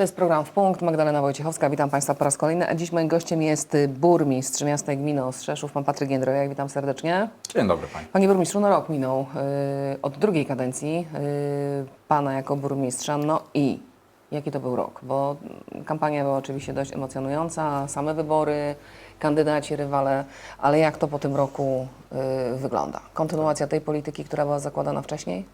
To jest program W Punkt. Magdalena Wojciechowska, witam Państwa po raz kolejny. A dziś moim gościem jest y, burmistrz miasta i gminy Ostrzeszów, pan Patryk Jędrojak. Witam serdecznie. Dzień dobry Pani. Panie burmistrzu, no rok minął y, od drugiej kadencji y, pana jako burmistrza. No i jaki to był rok? Bo kampania była oczywiście dość emocjonująca, same wybory, kandydaci, rywale, ale jak to po tym roku y, wygląda? Kontynuacja tej polityki, która była zakładana wcześniej?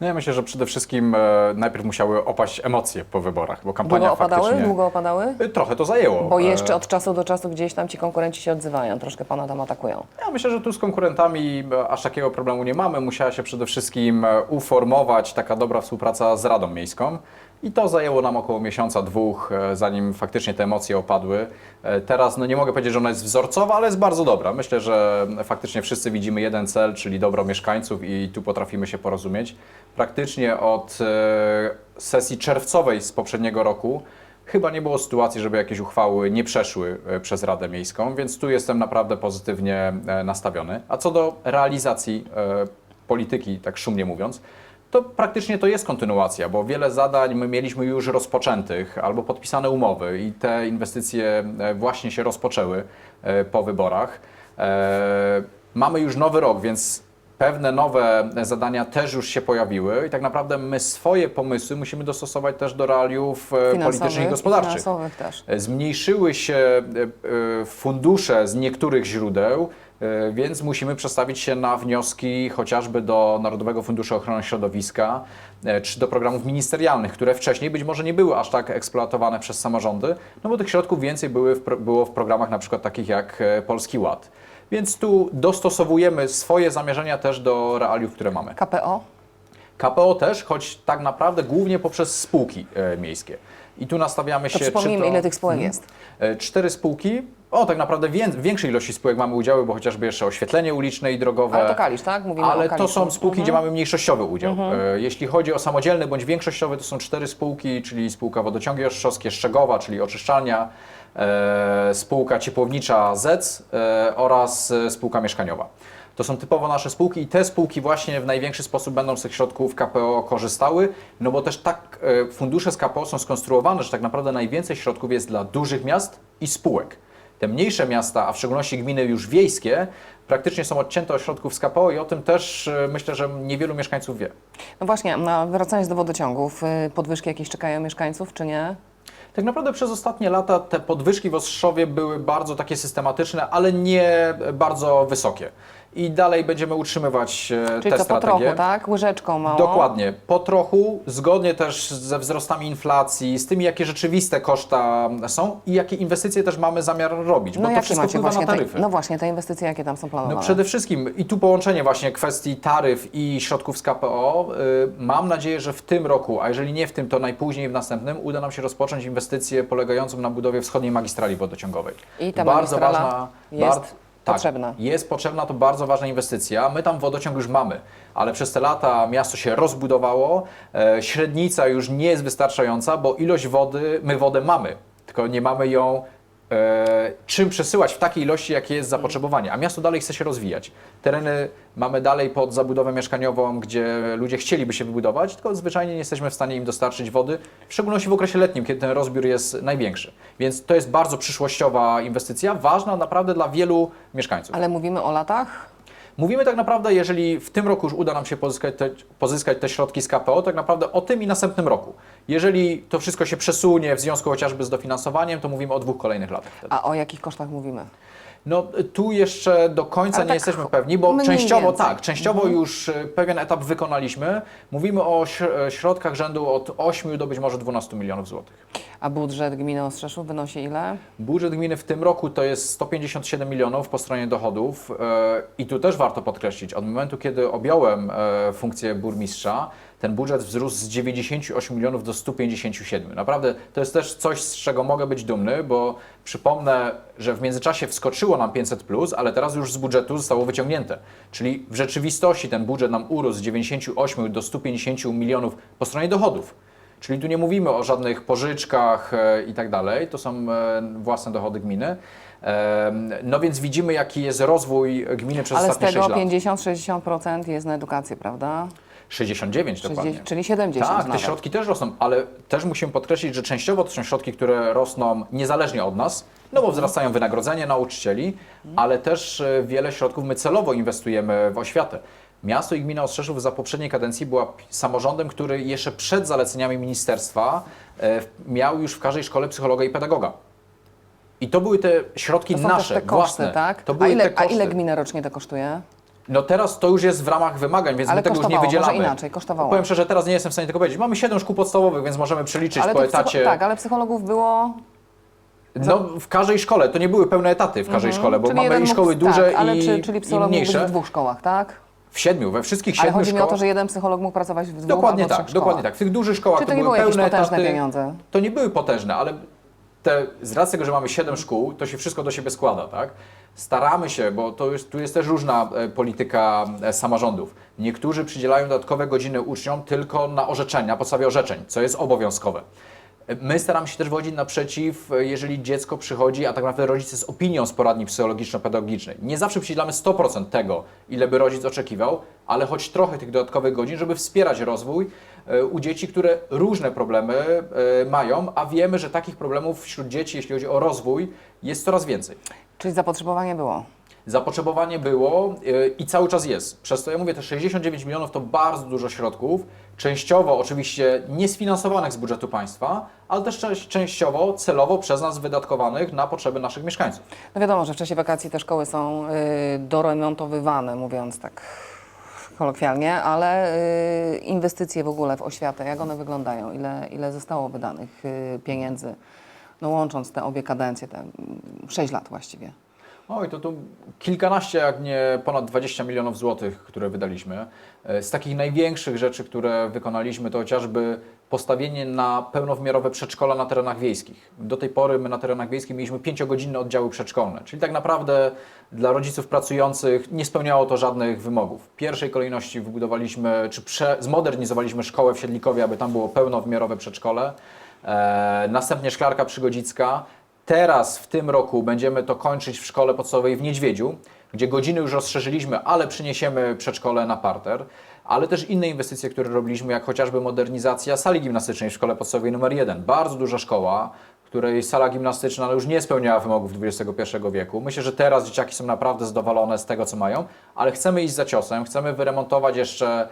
No ja myślę, że przede wszystkim e, najpierw musiały opaść emocje po wyborach, bo kampania Długo opadały? faktycznie... Długo opadały? E, Trochę to zajęło. Bo E, jeszcze od czasu do czasu gdzieś tam ci konkurenci się odzywają, troszkę pana tam atakują. Ja myślę, że tu z konkurentami e, aż takiego problemu nie mamy. Musiała się przede wszystkim e, uformować taka dobra współpraca z Radą Miejską. I to zajęło nam około miesiąca, dwóch, e, zanim faktycznie te emocje opadły. E, Teraz no nie mogę powiedzieć, że ona jest wzorcowa, ale jest bardzo dobra. Myślę, że faktycznie wszyscy widzimy jeden cel, czyli dobro mieszkańców i tu potrafimy się porozumieć. Praktycznie od e, sesji czerwcowej z poprzedniego roku Chyba nie było sytuacji, żeby jakieś uchwały nie przeszły e, przez Radę Miejską, więc tu jestem naprawdę pozytywnie e, nastawiony. A co do realizacji polityki, tak szumnie mówiąc, to praktycznie to jest kontynuacja, bo wiele zadań my mieliśmy już rozpoczętych albo podpisane umowy i te inwestycje właśnie się rozpoczęły po wyborach. Mamy już nowy rok, więc pewne nowe zadania też już się pojawiły i tak naprawdę my swoje pomysły musimy dostosować też do realiów e, politycznych i gospodarczych. też. E, Zmniejszyły się e, fundusze z niektórych źródeł, więc musimy przestawić się na wnioski chociażby do Narodowego Funduszu Ochrony Środowiska czy do programów ministerialnych, które wcześniej być może nie były aż tak eksploatowane przez samorządy, no bo tych środków więcej były w, było w programach na przykład takich jak Polski Ład. Więc tu dostosowujemy swoje zamierzenia też do realiów, które mamy. KPO? KPO też, choć tak naprawdę głównie poprzez spółki e, miejskie. I tu nastawiamy To się. przypomnijmy, czy to, ile tych spółek Mhm. jest. E, Cztery spółki. O, tak naprawdę wię, większej ilości spółek mamy udziały, bo chociażby jeszcze oświetlenie uliczne i drogowe. Ale to Kalisz, tak? Mówimy Ale o to są spółki, Mhm. gdzie mamy mniejszościowy udział. E, Jeśli chodzi o samodzielny bądź większościowy, to są cztery spółki, czyli spółka Wodociągi Ostrzowskie, Szczegowa, czyli oczyszczalnia, spółka ciepłownicza ZEC e, oraz e, spółka mieszkaniowa. To są typowo nasze spółki i te spółki właśnie w największy sposób będą z tych środków KPO korzystały, no bo też tak e, fundusze z KPO są skonstruowane, że tak naprawdę najwięcej środków jest dla dużych miast i spółek. Te mniejsze miasta, a w szczególności gminy już wiejskie, praktycznie są odcięte od środków z KPO i o tym też e, myślę, że niewielu mieszkańców wie. No właśnie, wracając do wodociągów, y, podwyżki jakieś czekają mieszkańców, czy nie? Tak naprawdę przez ostatnie lata te podwyżki w Ostrzowie były bardzo takie systematyczne, ale nie bardzo wysokie. I dalej będziemy utrzymywać e, Czyli te to po strategie. trochu, tak? Łyżeczką mało. Dokładnie, po trochu, zgodnie też ze wzrostami inflacji, z tymi, jakie rzeczywiste koszta są i jakie inwestycje też mamy zamiar robić, bo No to jakie wszystko macie wpływa właśnie na te, taryfy. No właśnie, te inwestycje, jakie tam są planowane? No przede wszystkim i tu połączenie właśnie kwestii taryf i środków z KPO. Y, mam nadzieję, że w tym roku, a jeżeli nie w tym, to najpóźniej w następnym, uda nam się rozpocząć inwestycję polegającą na budowie wschodniej magistrali wodociągowej. I ta bardzo magistrala ważna, jest bar- potrzebna. Tak, jest potrzebna, to bardzo ważna inwestycja. My tam wodociąg już mamy, ale przez te lata miasto się rozbudowało, e, średnica już nie jest wystarczająca, bo ilość wody, my wodę mamy, tylko nie mamy ją e, czym przesyłać w takiej ilości, jakie jest zapotrzebowanie, a miasto dalej chce się rozwijać. Tereny mamy dalej pod zabudowę mieszkaniową, gdzie ludzie chcieliby się wybudować, tylko zwyczajnie nie jesteśmy w stanie im dostarczyć wody, w szczególności w okresie letnim, kiedy ten rozbiór jest największy. Więc to jest bardzo przyszłościowa inwestycja, ważna naprawdę dla wielu mieszkańców. Ale mówimy o latach? Mówimy tak naprawdę, jeżeli w tym roku już uda nam się pozyskać te, pozyskać te środki z KPO, tak naprawdę o tym i następnym roku. Jeżeli to wszystko się przesunie w związku chociażby z dofinansowaniem, to mówimy o dwóch kolejnych latach. Wtedy. A o jakich kosztach mówimy? No tu jeszcze do końca nie tak jesteśmy pewni, bo częściowo więcej. tak, częściowo już e, pewien etap wykonaliśmy. Mówimy o e, środkach rzędu od 8 do być może 12 milionów złotych. A budżet gminy Ostrzeszów wynosi ile? Budżet gminy w tym roku to jest 157 milionów po stronie dochodów e, i tu też warto podkreślić, od momentu kiedy objąłem e, funkcję burmistrza, ten budżet wzrósł z 98 milionów do 157. Naprawdę to jest też coś, z czego mogę być dumny, bo przypomnę, że w międzyczasie wskoczyło nam 500, ale teraz już z budżetu zostało wyciągnięte. Czyli w rzeczywistości ten budżet nam urósł z 98 do 150 milionów po stronie dochodów. Czyli tu nie mówimy o żadnych pożyczkach e, i tak dalej, to są e, własne dochody gminy. No więc widzimy, jaki jest rozwój gminy przez Ale z ostatnie tego 6 lat. 50-60% jest na edukację, prawda? 69 dokładnie. 60, czyli 70 Tak, te nawet. środki też rosną, ale też musimy podkreślić, że częściowo to są środki, które rosną niezależnie od nas, no bo wzrastają wynagrodzenie nauczycieli, ale też e, wiele środków my celowo inwestujemy w oświatę. Miasto i gmina Ostrzeszów za poprzedniej kadencji była samorządem, który jeszcze przed zaleceniami ministerstwa e, miał już w każdej szkole psychologa i pedagoga. I to były te środki To nasze, te koszty, własne. tak? To a, były ile, te koszty. a ile gmina rocznie to kosztuje? No teraz to już jest w ramach wymagań, więc Ale my tego już nie kosztowało, może wydzielamy. inaczej, kosztowało. Powiem szczerze, teraz nie jestem w stanie tego powiedzieć. Mamy 7 szkół podstawowych, więc możemy przeliczyć Ale po etacie. tak, ale psychologów było No w każdej szkole, to nie były pełne etaty w każdej szkole, bo Czyli mamy i mógł- szkoły duże tak, ale i, czy, czyli i mógł mniejsze. w dwóch szkołach, tak? W siedmiu, we wszystkich Ale siedmiu chodzi mi o to, szkołach. że jeden psycholog mógł pracować w dwóch Dokładnie albo tak, trzech dokładnie szkołach. tak. W tych dużych szkołach Czy to nie były były jakieś pełne potężne etaty. pieniądze? To nie były potężne, ale te, z racji tego, że mamy 7 szkół, to się wszystko do siebie składa, tak? Staramy się, bo to jest, tu jest też różna e, polityka e, samorządów. Niektórzy przydzielają dodatkowe godziny uczniom tylko na orzeczenia, na podstawie orzeczeń, co jest obowiązkowe. My staramy się też wychodzić naprzeciw, jeżeli dziecko przychodzi, a tak naprawdę rodzice z opinią z poradni psychologiczno-pedagogicznej. Nie zawsze przydzielamy 100% tego, ile by rodzic oczekiwał, ale choć trochę tych dodatkowych godzin, żeby wspierać rozwój e, u dzieci, które różne problemy e, mają, a wiemy, że takich problemów wśród dzieci, jeśli chodzi o rozwój, jest coraz więcej. Czyli zapotrzebowanie było. Zapotrzebowanie było e, i cały czas jest. Przez to ja mówię, te 69 milionów to bardzo dużo środków, częściowo oczywiście niesfinansowanych z budżetu państwa, ale też częściowo celowo przez nas wydatkowanych na potrzeby naszych mieszkańców. No wiadomo, że w czasie wakacji te szkoły są y, doremontowywane, mówiąc tak kolokwialnie, ale y, inwestycje w ogóle w oświatę, jak one wyglądają? Ile, ile zostało wydanych y, pieniędzy? No łącząc te obie kadencje, te 6 lat właściwie. Oj, to tu kilkanaście, jak nie ponad 20 milionów złotych, które wydaliśmy. E, Z takich największych rzeczy, które wykonaliśmy, to chociażby postawienie na pełnowymiarowe przedszkola na terenach wiejskich. Do tej pory my na terenach wiejskich mieliśmy pięciogodzinne oddziały przedszkolne, czyli tak naprawdę dla rodziców pracujących nie spełniało to żadnych wymogów. W pierwszej kolejności wybudowaliśmy, czy prze, zmodernizowaliśmy szkołę w Siedlikowie, aby tam było pełnowymiarowe przedszkole. E, następnie szklarka przygodzicka. Teraz w tym roku będziemy to kończyć w szkole podstawowej w Niedźwiedziu, gdzie godziny już rozszerzyliśmy, ale przyniesiemy przedszkole na parter. Ale też inne inwestycje, które robiliśmy, jak chociażby modernizacja sali gimnastycznej w szkole podstawowej numer 1. Bardzo duża szkoła, której sala gimnastyczna już nie spełniała wymogów XXI wieku. Myślę, że teraz dzieciaki są naprawdę zadowolone z tego, co mają, ale chcemy iść za ciosem, chcemy wyremontować jeszcze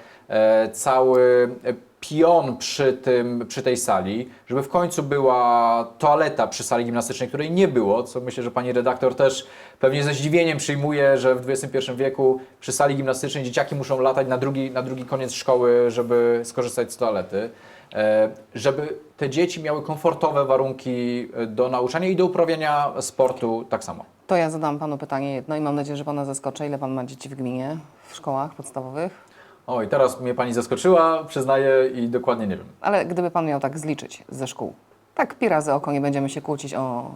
cały e, pion przy, tym, przy tej sali, żeby w końcu była toaleta przy sali gimnastycznej, której nie było, co myślę, że pani redaktor też pewnie ze zdziwieniem przyjmuje, że w XXI wieku przy sali gimnastycznej dzieciaki muszą latać na drugi, na drugi koniec szkoły, żeby skorzystać z toalety. E, Żeby te dzieci miały komfortowe warunki e, do nauczania i do uprawiania sportu tak samo. To ja zadam Panu pytanie jedno i mam nadzieję, że Pana zaskoczę. Ile Pan ma dzieci w gminie, w szkołach podstawowych? Oj, teraz mnie pani zaskoczyła, przyznaję i dokładnie nie wiem. Ale gdyby Pan miał tak zliczyć ze szkół, tak pi razy oko, nie będziemy się kłócić o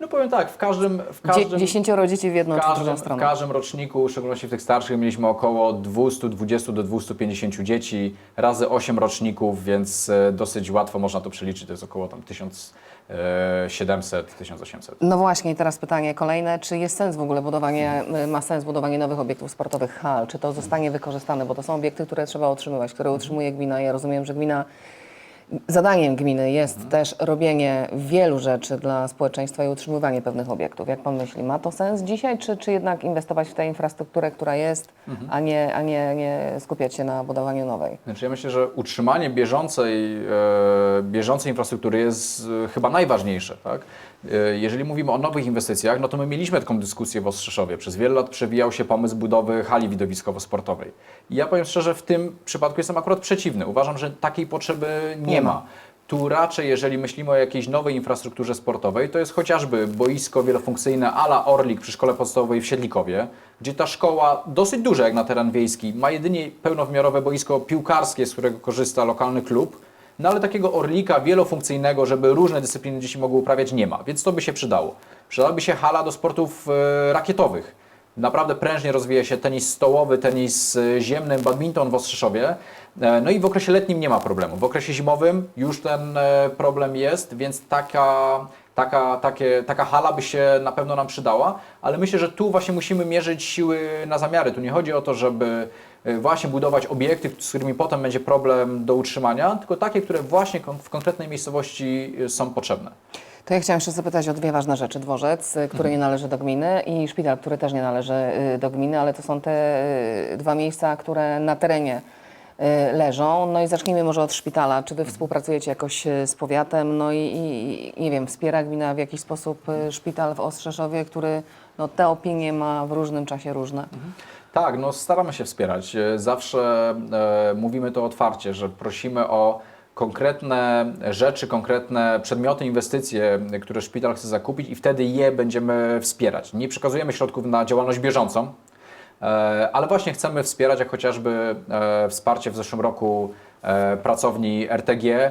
No powiem tak, w każdym, w dzie- każdym, dziesięcioro dzieci w jedną w czy każdym, drugą w stronę. każdym roczniku, w szczególności w tych starszych, mieliśmy około 220 do 250 dzieci, razy 8 roczników, więc e, dosyć łatwo można to przeliczyć, to jest około tam 1700, 1800. No właśnie, teraz pytanie kolejne. Czy jest sens w ogóle budowanie, ma sens budowanie nowych obiektów sportowych hal? Czy to zostanie wykorzystane? Bo to są obiekty, które trzeba utrzymywać, które utrzymuje gmina. Ja rozumiem, że gmina, zadaniem gminy jest też robienie wielu rzeczy dla społeczeństwa i utrzymywanie pewnych obiektów. Jak pan myśli, ma to sens dzisiaj, czy, czy jednak inwestować w tę infrastrukturę, która jest, a, nie, a nie, nie skupiać się na budowaniu nowej? Znaczy ja myślę, że utrzymanie bieżącej, e, bieżącej infrastruktury jest e, chyba najważniejsze. Tak? E, jeżeli mówimy o nowych inwestycjach, no to my mieliśmy taką dyskusję w Ostrzeszowie. Przez wiele lat przewijał się pomysł budowy hali widowiskowo-sportowej. I ja powiem szczerze, w tym przypadku jestem akurat przeciwny. Uważam, że takiej potrzeby nie, ma. Tu raczej, jeżeli myślimy o jakiejś nowej infrastrukturze sportowej, to jest chociażby boisko wielofunkcyjne ala Orlik przy szkole podstawowej w Siedlikowie, gdzie ta szkoła, dosyć duża jak na teren wiejski, ma jedynie pełnowymiarowe boisko piłkarskie, z którego korzysta lokalny klub, no ale takiego Orlika wielofunkcyjnego, żeby różne dyscypliny dzieci mogły uprawiać, nie ma, więc to by się przydało. Przydałaby się hala do sportów e, rakietowych. Naprawdę prężnie rozwija się tenis stołowy, tenis e, ziemny, badminton w Ostrzeszowie. E, No i w okresie letnim nie ma problemu. W okresie zimowym już ten problem jest, więc taka, taka, takie, taka hala by się na pewno nam przydała, ale myślę, że tu właśnie musimy mierzyć siły na zamiary. Tu nie chodzi o to, żeby właśnie budować obiekty, z którymi potem będzie problem do utrzymania, tylko takie, które właśnie w konkretnej miejscowości e, są potrzebne. To ja chciałam jeszcze zapytać o dwie ważne rzeczy. Dworzec, y, który nie należy do gminy i szpital, który też nie należy do gminy, ale to są te dwa miejsca, które na terenie leżą. No i zacznijmy może od szpitala. Czy wy współpracujecie jakoś z powiatem? No i, i nie wiem, wspiera gmina w jakiś sposób szpital w Ostrzeszowie, który no, te opinie ma w różnym czasie różne? Tak, no staramy się wspierać. E, Zawsze e, mówimy to otwarcie, że prosimy o konkretne rzeczy, konkretne przedmioty, inwestycje, które szpital chce zakupić i wtedy je będziemy wspierać. Nie przekazujemy środków na działalność bieżącą, e, ale właśnie chcemy wspierać, jak chociażby e, wsparcie w zeszłym roku pracowni RTG,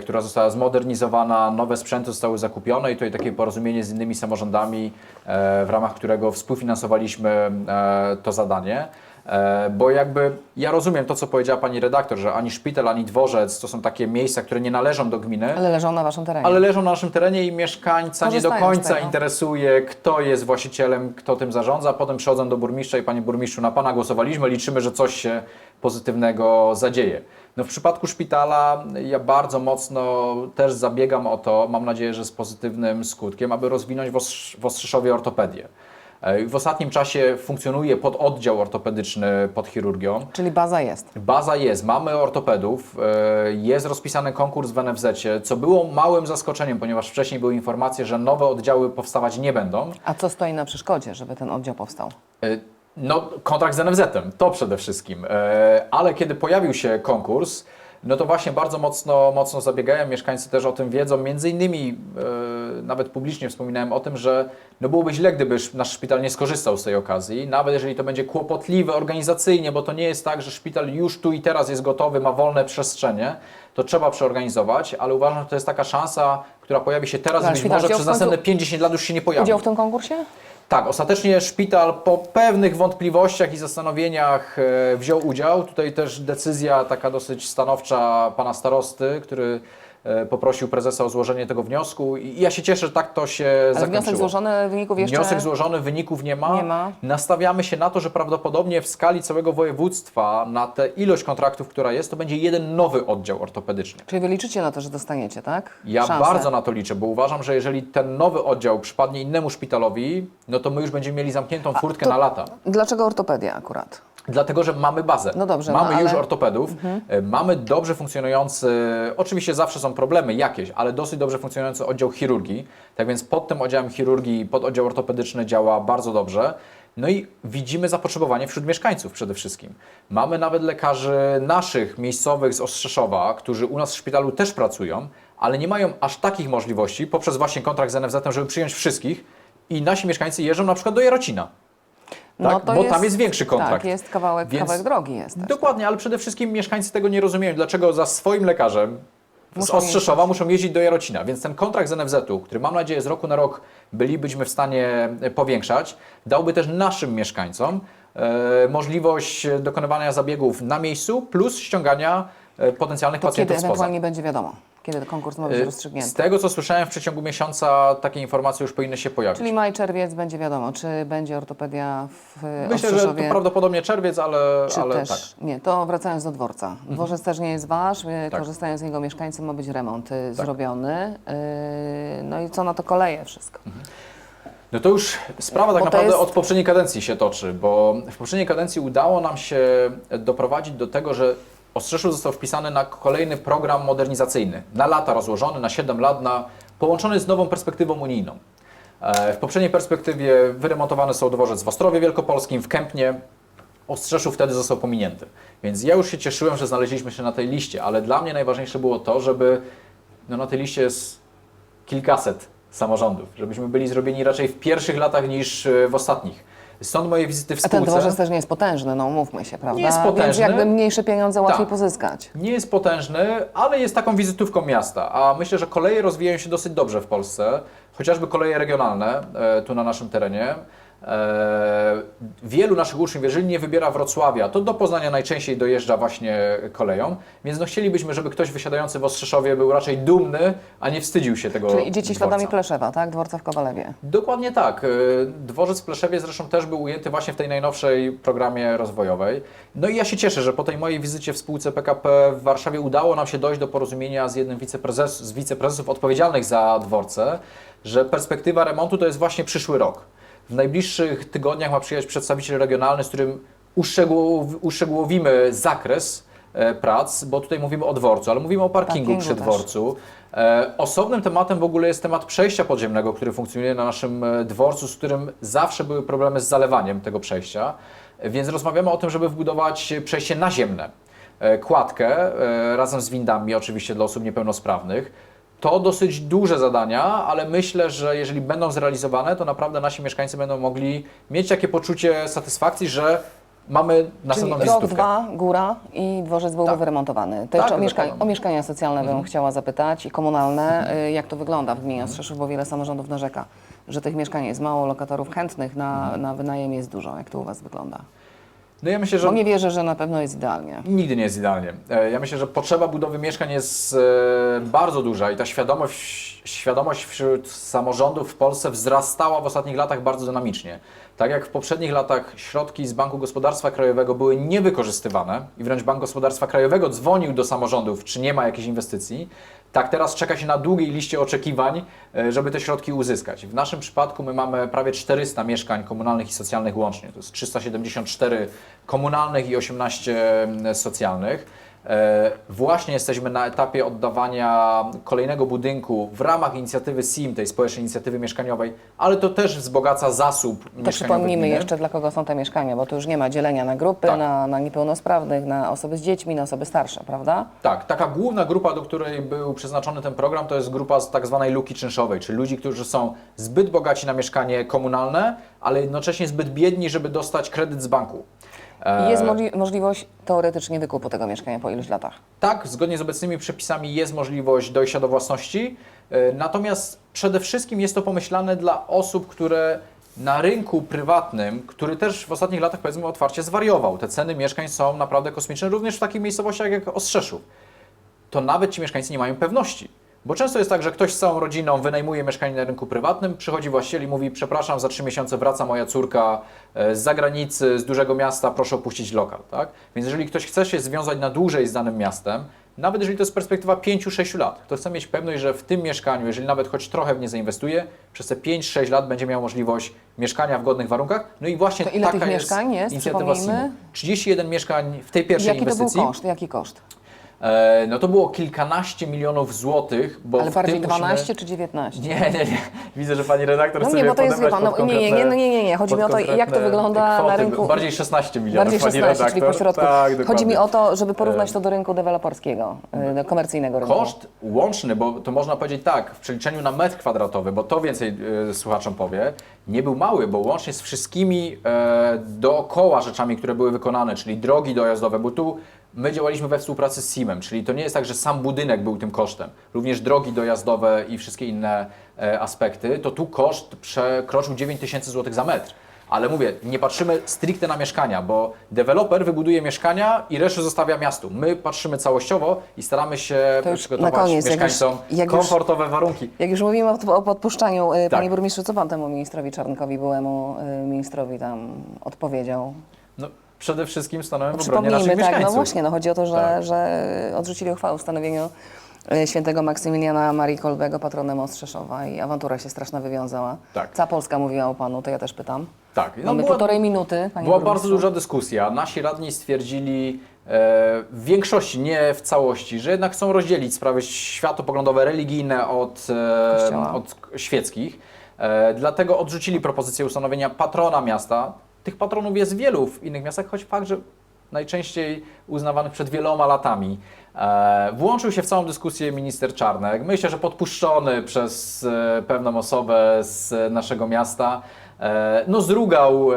która została zmodernizowana, nowe sprzęty zostały zakupione i tutaj takie porozumienie z innymi samorządami, e, w ramach którego współfinansowaliśmy e, to zadanie. E, Bo jakby ja rozumiem to, co powiedziała pani redaktor, że ani szpital, ani dworzec to są takie miejsca, które nie należą do gminy, Ale leżą na waszym terenie. ale leżą na naszym terenie i mieszkańca nie do Korzystają z końca tego. interesuje, kto jest właścicielem, kto tym zarządza. Potem przychodzą do burmistrza i panie burmistrzu, na pana głosowaliśmy, liczymy, że coś się pozytywnego zadzieje. No w przypadku szpitala ja bardzo mocno też zabiegam o to, mam nadzieję, że z pozytywnym skutkiem, aby rozwinąć w, Ostrz- w Ostrzyszowie ortopedię. E, W ostatnim czasie funkcjonuje pododdział ortopedyczny pod chirurgią. Czyli baza jest. Baza jest, mamy ortopedów, e, jest rozpisany konkurs w NFZ, co było małym zaskoczeniem, ponieważ wcześniej były informacje, że nowe oddziały powstawać nie będą. A co stoi na przeszkodzie, żeby ten oddział powstał? No, kontrakt z NFZ-em, to przede wszystkim. E, Ale kiedy pojawił się konkurs, no to właśnie bardzo mocno, mocno zabiegają, mieszkańcy też o tym wiedzą, między innymi e, nawet publicznie wspominałem o tym, że no byłoby źle, gdyby sz- nasz szpital nie skorzystał z tej okazji, nawet jeżeli to będzie kłopotliwe organizacyjnie, bo to nie jest tak, że szpital już tu i teraz jest gotowy, ma wolne przestrzenie, to trzeba przeorganizować, ale uważam, że to jest taka szansa, która pojawi się teraz Ale być może przez następne 50 lat już się nie pojawi. Udział w tym konkursie? Tak, ostatecznie szpital po pewnych wątpliwościach i zastanowieniach e, wziął udział. Tutaj też decyzja taka dosyć stanowcza pana starosty, który poprosił prezesa o złożenie tego wniosku i ja się cieszę, że tak to się Ale zakończyło. wniosek złożony, wyników jeszcze... Wniosek złożony, wyników nie ma. Nie ma. Nastawiamy się na to, że prawdopodobnie w skali całego województwa na tę ilość kontraktów, która jest, to będzie jeden nowy oddział ortopedyczny. Czyli wy liczycie na to, że dostaniecie, tak? Ja Szansę. bardzo na to liczę, bo uważam, że jeżeli ten nowy oddział przypadnie innemu szpitalowi, no to my już będziemy mieli zamkniętą furtkę na lata. Dlaczego ortopedia akurat? Dlatego, że mamy bazę. No dobrze, mamy no już ale- ortopedów, e, mamy dobrze funkcjonujący, oczywiście zawsze są problemy jakieś, ale dosyć dobrze funkcjonujący oddział chirurgii. Tak więc pod tym oddziałem chirurgii, pod oddział ortopedyczny działa bardzo dobrze. No i widzimy zapotrzebowanie wśród mieszkańców przede wszystkim. Mamy nawet lekarzy naszych, miejscowych z Ostrzeszowa, którzy u nas w szpitalu też pracują, ale nie mają aż takich możliwości poprzez właśnie kontrakt z NFZ, żeby przyjąć wszystkich i nasi mieszkańcy jeżdżą na przykład do Jarocina. Tak? Bo tam jest większy kontrakt. Tak, jest kawałek, Więc- kawałek drogi jest też. Dokładnie, ale przede wszystkim mieszkańcy tego nie rozumieją. Dlaczego za swoim lekarzem z Ostrzeszowa muszą jeździć do Jarocina? Więc ten kontrakt z NFZ-u, który mam nadzieję z roku na rok bylibyśmy w stanie e, powiększać, dałby też naszym mieszkańcom e, możliwość dokonywania zabiegów na miejscu plus ściągania e, potencjalnych To kiedy pacjentów spoza. ewentualnie będzie wiadomo? Kiedy konkurs ma być E, rozstrzygnięty? Z tego, co słyszałem, w przeciągu miesiąca takie informacje już powinny się pojawić. Czyli maj, czerwiec będzie wiadomo, czy będzie ortopedia w Myślę, że to prawdopodobnie czerwiec, ale, czy ale też... tak. Nie, to wracając do dworca. Dworzec też nie jest wasz, e, Tak. korzystają z niego mieszkańcy, ma być remont e, zrobiony. E, No i co na to koleje wszystko? No to już sprawa tak naprawdę jest- od poprzedniej kadencji się toczy, bo w poprzedniej kadencji udało nam się doprowadzić do tego, że Ostrzeszów został wpisany na kolejny program modernizacyjny, na lata rozłożony, na 7 lat, na, połączony z nową perspektywą unijną. E, W poprzedniej perspektywie wyremontowane są dworzec w Ostrowie Wielkopolskim, w Kępnie. Ostrzeszów wtedy został pominięty. Więc ja już się cieszyłem, że znaleźliśmy się na tej liście, ale dla mnie najważniejsze było to, żeby no, na tej liście jest kilkaset samorządów, żebyśmy byli zrobieni raczej w pierwszych latach niż e, w ostatnich. Stąd moje wizyty w A ten spółce. dworzec też nie jest potężny, no mówmy się, prawda? jest Więc potężny. jakby mniejsze pieniądze łatwiej Tak. pozyskać. Nie jest potężny, ale jest taką wizytówką miasta. A myślę, że koleje rozwijają się dosyć dobrze w Polsce, chociażby koleje regionalne e, tu na naszym terenie. E, wielu naszych uczniów, jeżeli nie wybiera Wrocławia, to do Poznania najczęściej dojeżdża właśnie koleją, więc no chcielibyśmy, żeby ktoś wysiadający w Ostrzeszowie był raczej dumny, a nie wstydził się tego Czyli idziecie śladami. Pleszewa, tak? Dworca w Kowalewie. Dokładnie tak. E, Dworzec w Pleszewie zresztą też był ujęty właśnie w tej najnowszej programie rozwojowej. No i ja się cieszę, że po tej mojej wizycie w spółce PKP w Warszawie udało nam się dojść do porozumienia z jednym wiceprezes, z wiceprezesów odpowiedzialnych za dworce, że perspektywa remontu to jest właśnie przyszły rok. W najbliższych tygodniach ma przyjechać przedstawiciel regionalny, z którym uszczegółow, uszczegółowimy zakres e, prac, bo tutaj mówimy o dworcu, ale mówimy o parkingu, Parkingu przy też. dworcu. E, osobnym tematem w ogóle jest temat przejścia podziemnego, który funkcjonuje na naszym e, dworcu, z którym zawsze były problemy z zalewaniem tego przejścia. Więc rozmawiamy o tym, żeby wbudować przejście naziemne. Kładkę razem z windami, oczywiście dla osób niepełnosprawnych. To dosyć duże zadania, ale myślę, że jeżeli będą zrealizowane, to naprawdę nasi mieszkańcy będą mogli mieć takie poczucie satysfakcji, że mamy następną Czyli rok, wizytówkę. dwa, góra i dworzec byłby Tak. wyremontowany. To Tak, jeszcze o, mieszka o mieszkania socjalne bym chciała zapytać i komunalne. Y, Jak to wygląda w gminie Ostrzeszów, bo wiele samorządów narzeka, że tych mieszkań jest mało, lokatorów chętnych na, na wynajem jest dużo. Jak to u Was wygląda? No ja myślę, że Bo nie wierzę, że na pewno jest idealnie. Nigdy nie jest idealnie. E, Ja myślę, że potrzeba budowy mieszkań jest e, bardzo duża i ta świadomość, świadomość wśród samorządów w Polsce wzrastała w ostatnich latach bardzo dynamicznie. Tak jak w poprzednich latach środki z Banku Gospodarstwa Krajowego były niewykorzystywane i wręcz Bank Gospodarstwa Krajowego dzwonił do samorządów, czy nie ma jakichś inwestycji, tak teraz czeka się na długiej liście oczekiwań, e, żeby te środki uzyskać. W naszym przypadku my mamy prawie 400 mieszkań komunalnych i socjalnych łącznie. To jest 374 komunalnych i 18 mm, socjalnych. E, Właśnie jesteśmy na etapie oddawania kolejnego budynku w ramach inicjatywy SIM, tej społecznej inicjatywy mieszkaniowej, ale to też wzbogaca zasób To mieszkaniowy przypomnijmy gminy. jeszcze, dla kogo są te mieszkania, bo tu już nie ma dzielenia na grupy, Tak. na, na niepełnosprawnych, na osoby z dziećmi, na osoby starsze, prawda? Tak, taka główna grupa, do której był przeznaczony ten program, to jest grupa z tak zwanej luki czynszowej, czyli ludzi, którzy są zbyt bogaci na mieszkanie komunalne, ale jednocześnie zbyt biedni, żeby dostać kredyt z banku. E, I jest możli możliwość teoretycznie wykupu tego mieszkania po iluś latach. Tak, zgodnie z obecnymi przepisami jest możliwość dojścia do własności, e, natomiast przede wszystkim jest to pomyślane dla osób, które na rynku prywatnym, który też w ostatnich latach powiedzmy otwarcie zwariował. Te ceny mieszkań są naprawdę kosmiczne, również w takich miejscowościach jak Ostrzeszów. To nawet ci mieszkańcy nie mają pewności. Bo często jest tak, że ktoś z całą rodziną wynajmuje mieszkanie na rynku prywatnym, przychodzi właściciel i mówi: Przepraszam, za trzy miesiące wraca moja córka e, z zagranicy, z dużego miasta, proszę opuścić lokal. Tak? Więc jeżeli ktoś chce się związać na dłużej z danym miastem, nawet jeżeli to jest perspektywa 5-6 lat, to chce mieć pewność, że w tym mieszkaniu, jeżeli nawet choć trochę w nie zainwestuje, przez te 5-6 lat będzie miał możliwość mieszkania w godnych warunkach. No i właśnie To ile taka tych jest mieszkań jest? inicjatywa Przypomnijmy. SIM-u. 31 mieszkań w tej pierwszej Jaki to był inwestycji. koszt? Jaki koszt? E, no to było kilkanaście milionów złotych, bo Ale w bardziej tym musimy- 12 czy 19? Nie, nie, nie. Widzę, że pani redaktor No chce nie, bo to jest, wie pan, no, nie, nie, nie, no nie, nie, nie. Chodzi mi o to, jak to wygląda kwoty. na rynku. Bardziej 16 milionów, Bardziej pani 16, redaktor. czyli pośrodku. Tak, Chodzi dokładnie. mi o to, żeby porównać to do rynku deweloperskiego, y, do komercyjnego rynku. Koszt łączny, bo to można powiedzieć tak, w przeliczeniu na metr kwadratowy, bo to więcej e, słuchaczom powie, nie był mały, bo łącznie z wszystkimi e, dookoła rzeczami, które były wykonane, czyli drogi dojazdowe, bo tu my działaliśmy we współpracy z SIM-em, czyli to nie jest tak, że sam budynek był tym kosztem, również drogi dojazdowe i wszystkie inne e, aspekty, to tu koszt przekroczył 9 tysięcy złotych za metr. Ale mówię, nie patrzymy stricte na mieszkania, bo deweloper wybuduje mieszkania i resztę zostawia miastu. My patrzymy całościowo i staramy się To już przygotować na koniec, jak już- mieszkańcom jak już- komfortowe warunki. Jak już mówimy o, o podpuszczaniu, y, Tak. panie burmistrzu, co pan temu ministrowi Czarnkowi, byłemu y, ministrowi tam odpowiedział? No, przede wszystkim stanąłem No, w obronie naszych tak, mieszkańców. no właśnie, no chodzi o to, że, Tak. że odrzucili uchwałę o ustanowieniu y, świętego Maksymiliana Marii Kolbego patronem Ostrzeszowa i awantura się straszna wywiązała. Tak. Cała Polska mówiła o panu, to ja też pytam. Tak, no Mamy była, półtorej minuty, panie była bardzo duża dyskusja. Nasi radni stwierdzili e, w większości, nie w całości, że jednak chcą rozdzielić sprawy światopoglądowe, religijne od, e, od świeckich. E, dlatego odrzucili propozycję ustanowienia patrona miasta. Tych patronów jest wielu w innych miastach, choć fakt, że najczęściej uznawanych przed wieloma latami. E, włączył się w całą dyskusję minister Czarnek. Myślę, że podpuszczony przez e, pewną osobę z naszego miasta. E, no zrugał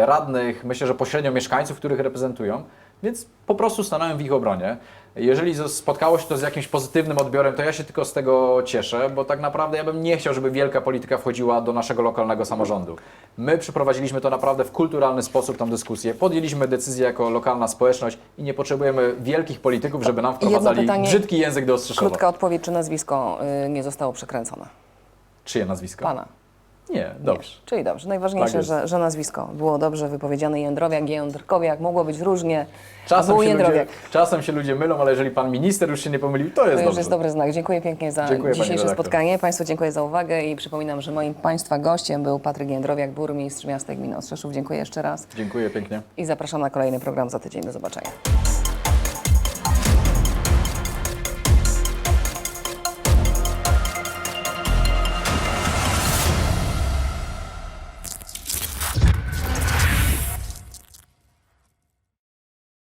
radnych, myślę, że pośrednio mieszkańców, których reprezentują, więc po prostu stanąłem w ich obronie. Jeżeli spotkało się to z jakimś pozytywnym odbiorem, to ja się tylko z tego cieszę, bo tak naprawdę ja bym nie chciał, żeby wielka polityka wchodziła do naszego lokalnego samorządu. My przeprowadziliśmy to naprawdę w kulturalny sposób, tą dyskusję. Podjęliśmy decyzję jako lokalna społeczność i nie potrzebujemy wielkich polityków, żeby nam wprowadzali pytanie. brzydki język do Ostrzyszowa. Krótka odpowiedź, czy nazwisko y, nie zostało przekręcone? Czyje nazwisko? Pana. Nie, dobrze. Nie. Czyli dobrze. Najważniejsze, Tak że, że nazwisko było dobrze wypowiedziane. Jędrowiak, Jędrkowiak, mogło być różnie. Czasem się, ludzie, czasem się ludzie mylą, ale jeżeli pan minister już się nie pomylił, to jest To już dobrze. jest dobry znak. Dziękuję pięknie za Dziękuję, dzisiejsze spotkanie. Państwu dziękuję za uwagę i przypominam, że moim Państwa gościem był Patryk Jędrowiak, burmistrz miasta gminy Ostrzeszów. Dziękuję jeszcze raz Dziękuję pięknie. i zapraszam na kolejny program za tydzień. Do zobaczenia.